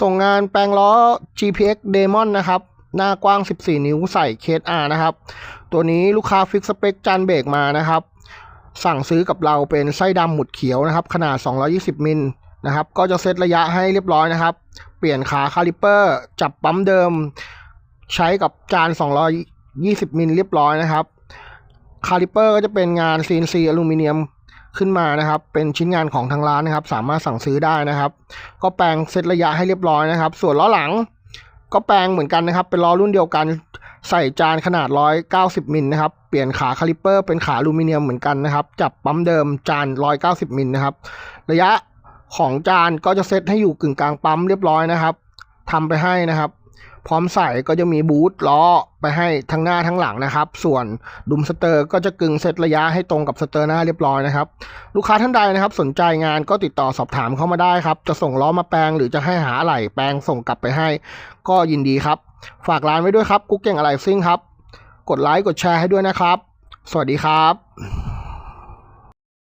ส่งงานแปลงล้อ GPX Demon นะครับ หน้ากว้าง 14 นิ้วใส่เคส R นะครับ ตัวนี้ลูกค้าฟิกสเปคจานเบรกมานะครับ สั่งซื้อกับเราเป็นไส้ดำหมุดเขียวนะครับ ขนาด 220 มิลนะครับ ก็จะเซตระยะให้เรียบร้อยนะครับ เปลี่ยนขาคาลิเปอร์ จับปั๊มเดิม ใช้กับจาน 220 มิลเรียบร้อยนะครับ คาลิเปอร์ก็จะเป็นงาน CNC อลูมิเนียม ขึ้นมานะครับ เป็นชิ้นงานของทางร้านนะครับ สามารถสั่งซื้อได้นะครับ ก็แปลงเซตระยะให้เรียบร้อยนะครับ ส่วนล้อหลังก็แปลงเหมือนกันนะครับ เป็นล้อรุ่นเดียวกันใส่จานขนาด 190 มิลนะครับ เปลี่ยนขาคาลิปเปอร์เป็นขาอลูมิเนียมเหมือนกันนะครับ จับปั๊มเดิมจาน 190 มิลนะครับ ระยะของจานก็จะเซตให้อยู่กึ่งกลางปั๊มเรียบร้อยนะครับทำไปให้นะครับ พร้อมใส่ก็จะมีบูทล้อไปให้ทั้งหน้าทั้งหลังนะครับ ส่วนดุมสเตอร์ก็จะกึ่งเซตระยะให้ตรงกับสเตอร์หน้าเรียบร้อยนะครับ ลูกค้าท่านใดนะครับ สนใจงานก็ติดต่อสอบถามเข้ามาได้ครับ จะส่งล้อมาแปลงหรือจะให้หาอะไหล่แปลงส่งกลับไปให้ ก็ยินดีครับ ฝากร้านไว้ด้วยครับกุ๊กเก่งอะไรซิ่งครับ กดไลค์กดแชร์ให้ด้วยนะครับ สวัสดีครับ